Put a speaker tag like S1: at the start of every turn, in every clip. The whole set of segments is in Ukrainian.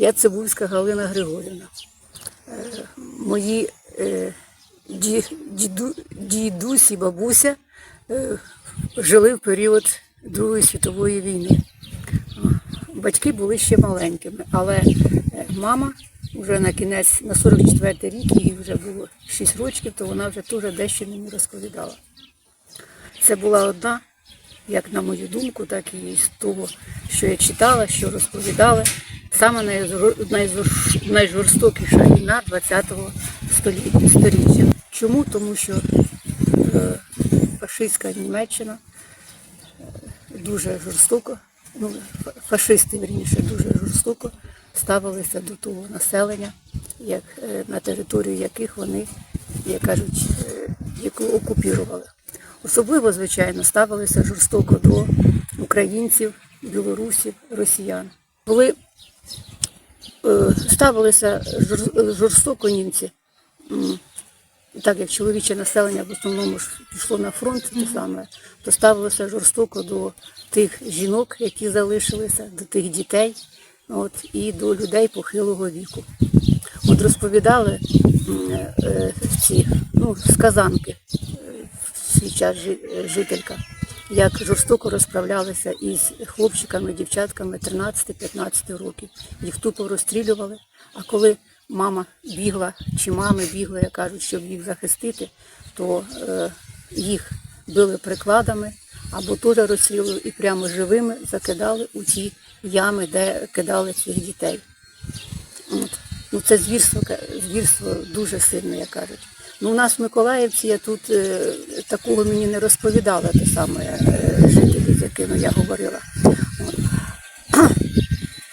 S1: Я Цибульська Галина Григорівна. Е, Мої е, діду, дідусь і бабуся е, жили в період Другої світової війни. Батьки були ще маленькими, але мама вже на кінець, на 44-й рік, їй вже було 6 років, то вона вже теж дещо мені розповідала. Це була одна, як на мою думку, так і з того, що я читала, що розповідали, саме найжорстокіша війна ХХ століття. Чому? Тому що е, фашистська Німеччина е, дуже жорстоко, ну, фашисти, верніше, дуже жорстоко ставилися до того населення, як, е, на територію яких вони, як кажуть, яку окупірували. Особливо, звичайно, ставилися жорстоко до українців, білорусів, росіян. Е, ставилися жорстоко німці, так як чоловіче населення в основному ж пішло на фронт, те саме, то ставилося жорстоко до тих жінок, які залишилися, до тих дітей, от, і до людей похилого віку. От розповідали е, ці ну, сказанки е, в свій час е, жителька, як жорстоко розправлялися із хлопчиками, дівчатками 13-15 років. Їх тупо розстрілювали. А коли мама бігла, чи мами бігли, як кажуть, щоб їх захистити, то е, їх били прикладами або теж розстрілювали і прямо живими закидали у ті ями, де кидали цих дітей. От. Ну, це звірство, звірство дуже сильне, як кажуть. Ну, у нас в Миколаївці я тут е, такого мені не розповідала, те саме е, жителі, з якими я говорила.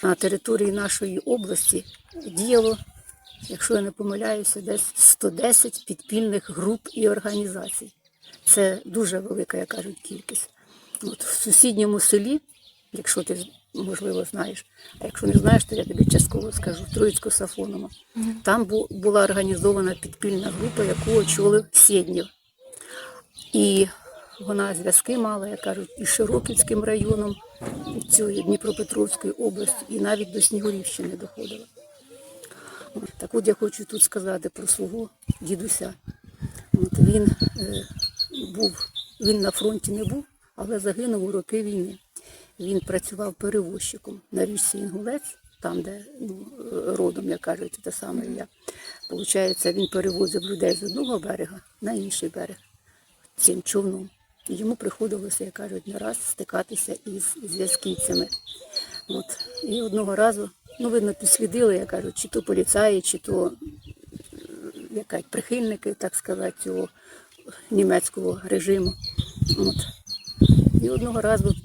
S1: На території нашої області діяло, якщо я не помиляюся, десь 110 підпільних груп і організацій. Це дуже велика, як кажуть, кількість. От в сусідньому селі, якщо ти можливо знаєш, а якщо не знаєш, то я тобі частково скажу, Троїцьку Сафоному. Там бу- була організована підпільна група, яку очолив Сєднєв. І вона зв'язки мала, як кажуть, із Широківським районом цієї Дніпропетровської області, і навіть до Снігурівщини доходила. Так от я хочу тут сказати про свого дідуся. От він е, був, він на фронті не був, але загинув у роки війни. Він працював перевозчиком на річці Інгулець, там, де ну, родом, як кажуть, те саме я. Получається, він перевозив людей з одного берега на інший берег цим човном. І йому приходилося, як кажуть, не раз стикатися із зв'язківцями. От. І одного разу, ну, видно, підслідили, як кажуть, чи то поліцаї, чи то якась прихильники, так сказати, цього німецького режиму. От. І одного разу,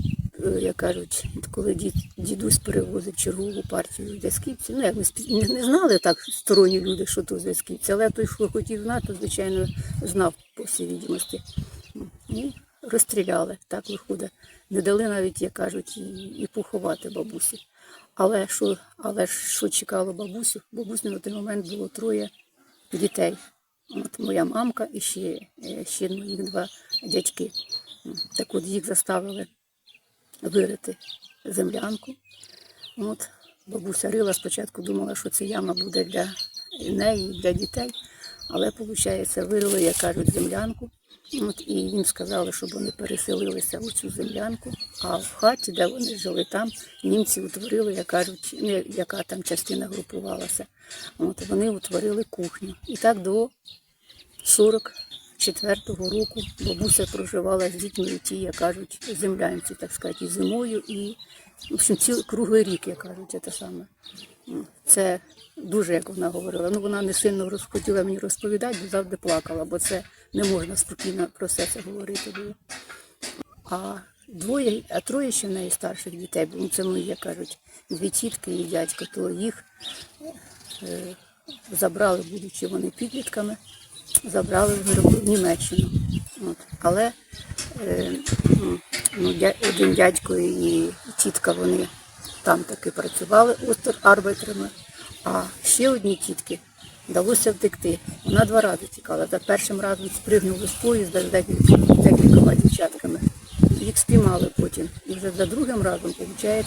S1: як кажуть, коли дідусь перевозив чергову партію зв'язківців, ну як ми не, знали так сторонні люди, що то зв'язківці, але той, що хотів знати, то, звичайно, знав по всій відомості. І розстріляли, так виходить. Не дали навіть, як кажуть, і, і поховати бабусі. Але що, але що чекало бабусю? Бабусі на той момент було троє дітей. От моя мамка і ще, е, ще моїх два дядьки. Так от їх заставили вирити землянку. От, бабуся рила спочатку думала, що це яма буде для неї, для дітей, але виходить, вирили, як кажуть, землянку. От, і їм сказали, щоб вони переселилися у цю землянку, а в хаті, де вони жили, там німці утворили, як кажуть, яка там частина групувалася. От, вони утворили кухню. І так до 44-го року бабуся проживала з дітьми у тій, як кажуть, землянці, так сказати, і зимою, і в общем, цілий круглий рік, як кажуть, це саме. Це дуже, як вона говорила. Ну, вона не сильно хотіла мені розповідати, бо завжди плакала, бо це не можна спокійно про все це говорити було. А двоє, а троє ще в неї дітей, бо це мої, як кажуть, дві тітки і дядько, то їх е, забрали, будучи вони підлітками, забрали в Німеччину. От. Але е, ну, один дядько і тітка вони там таки працювали арбитрами, а ще одній тітки вдалося втекти. Вона два рази тікала. За першим разом спригнули з поїзда з декількома, дівчатками. Їх спіймали потім. І вже за другим разом, виходить,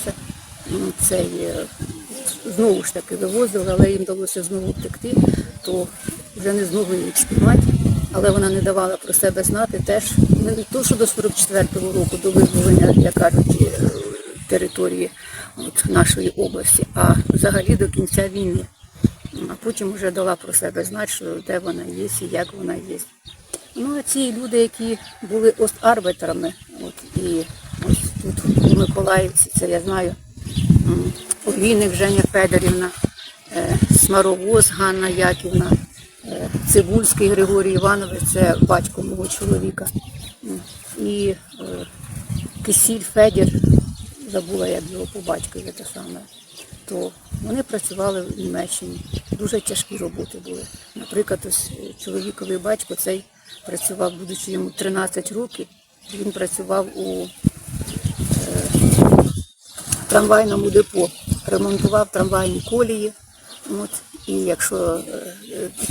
S1: цей е, знову ж таки вивозили, але їм вдалося знову втекти, то вже не змогли їх спіймати. Але вона не давала про себе знати теж не то, що до 44-го року, до визволення, як кажуть, е, території от, нашої області, а взагалі до кінця війни. А потім вже дала про себе знати, що де вона є і як вона є. Ну, а ці люди, які були остарбитерами, от, і ось тут у Миколаївці, це я знаю, м, Олійник Женя Федорівна, е, Смаровоз Ганна Яківна, Цибульський Григорій Іванович, це батько мого чоловіка. І е, Кисіль Федір, забула, як його по батькові те саме, то вони працювали в Німеччині. Дуже тяжкі роботи були. Наприклад, ось е, чоловіковий батько цей працював, будучи йому 13 років, він працював у трамвайному депо, ремонтував трамвайні колії. От, і якщо е, е,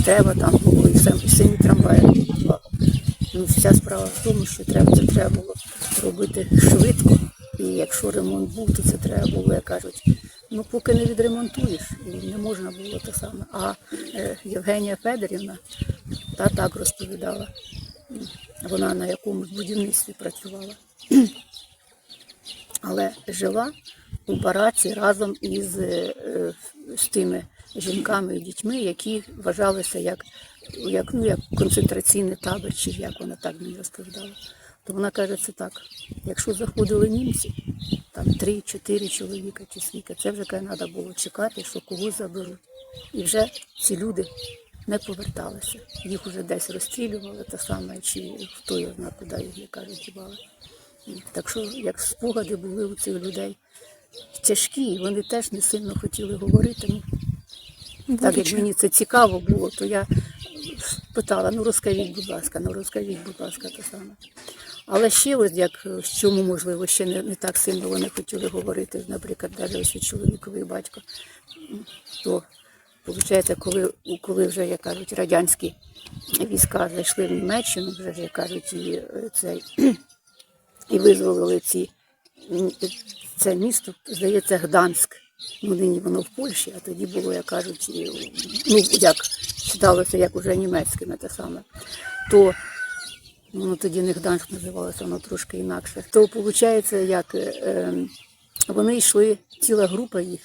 S1: треба, там було і сам- і самі трамваї ремонтував. Ну, вся справа в тому, що треба, це треба було робити швидко. І якщо ремонт був, то це треба було, як кажуть, ну поки не відремонтуєш, і не можна було те саме. А е, Євгенія Федорівна та так розповідала. Вона на якомусь будівництві працювала але жила у бараці разом із е, з тими жінками і дітьми, які вважалися як, як, ну, як концентраційний табор, чи як вона так мені розповідала. То вона каже, це так. Якщо заходили німці, там три-чотири чоловіка чи скільки, це вже треба було чекати, що когось заберуть. І вже ці люди не поверталися. Їх вже десь розстрілювали, те саме, чи хто його знає, куди їх, як кажуть, дівали. Так що, як спогади були у цих людей тяжкі, вони теж не сильно хотіли говорити. Ну, так як мені це цікаво було, то я питала, ну розкажіть, будь ласка, ну розкажіть, будь ласка, те саме. Але ще ось як в чому можливо ще не, не так сильно вони хотіли говорити, наприклад, навіть ось чоловіковий батько, то виходить, коли, коли вже, як кажуть, радянські війська зайшли в Німеччину, вже як кажуть, і е, цей і визволили ці, це місто, здається, Гданськ. Ну, нині воно в Польщі, а тоді було, як кажуть, ну, як читалося, як уже німецькими те саме. То воно тоді не Гданськ називалося, воно трошки інакше. То виходить, як е, ем, вони йшли, ціла група їх,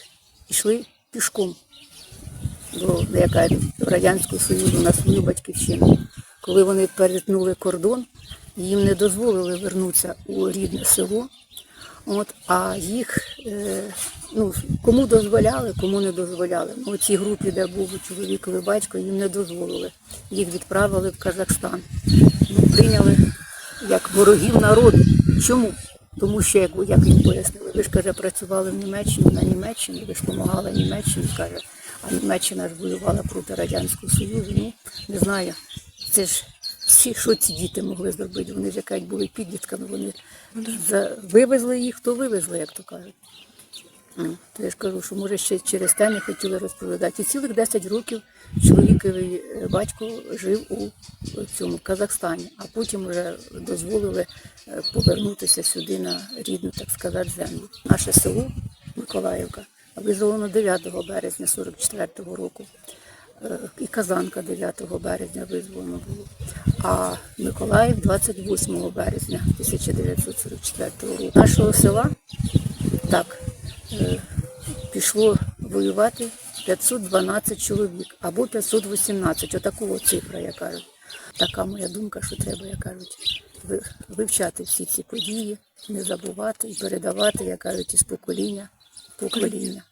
S1: йшли пішком до, яка, Радянського Союзу на свою батьківщину. Коли вони перетнули кордон, їм не дозволили вернутися у рідне село. От, а їх е, ну, кому дозволяли, кому не дозволяли. Ну, цій групі, де був чоловіковий батько, їм не дозволили. Їх відправили в Казахстан. Ну, прийняли як ворогів народу. Чому? Тому що, як, як їм пояснили, ви ж каже, працювали в Німеччині на Німеччині, ви ж допомагали Німеччині, каже, а Німеччина ж воювала проти Радянського Союзу. Ну, не знаю. Це ж всі, що ці діти могли зробити? Вони ж якась були підлітками, вони за... вивезли їх, то вивезли, як то кажуть. То я ж кажу, що може ще через те не хотіли розповідати. І цілих 10 років чоловіковий е, батько жив у цьому в Казахстані, а потім вже дозволили е, повернутися сюди на рідну, так сказати, землю. Наше село Миколаївка визволено 9 березня 44-го року. Е, І Казанка 9 березня визволено було. А Миколаїв 28 березня 1944 року. Нашого села так пішло воювати 512 чоловік або 518, отакого цифра, я кажу. Така моя думка, що треба, як кажуть, вивчати всі ці події, не забувати і передавати, як кажуть, із покоління в покоління.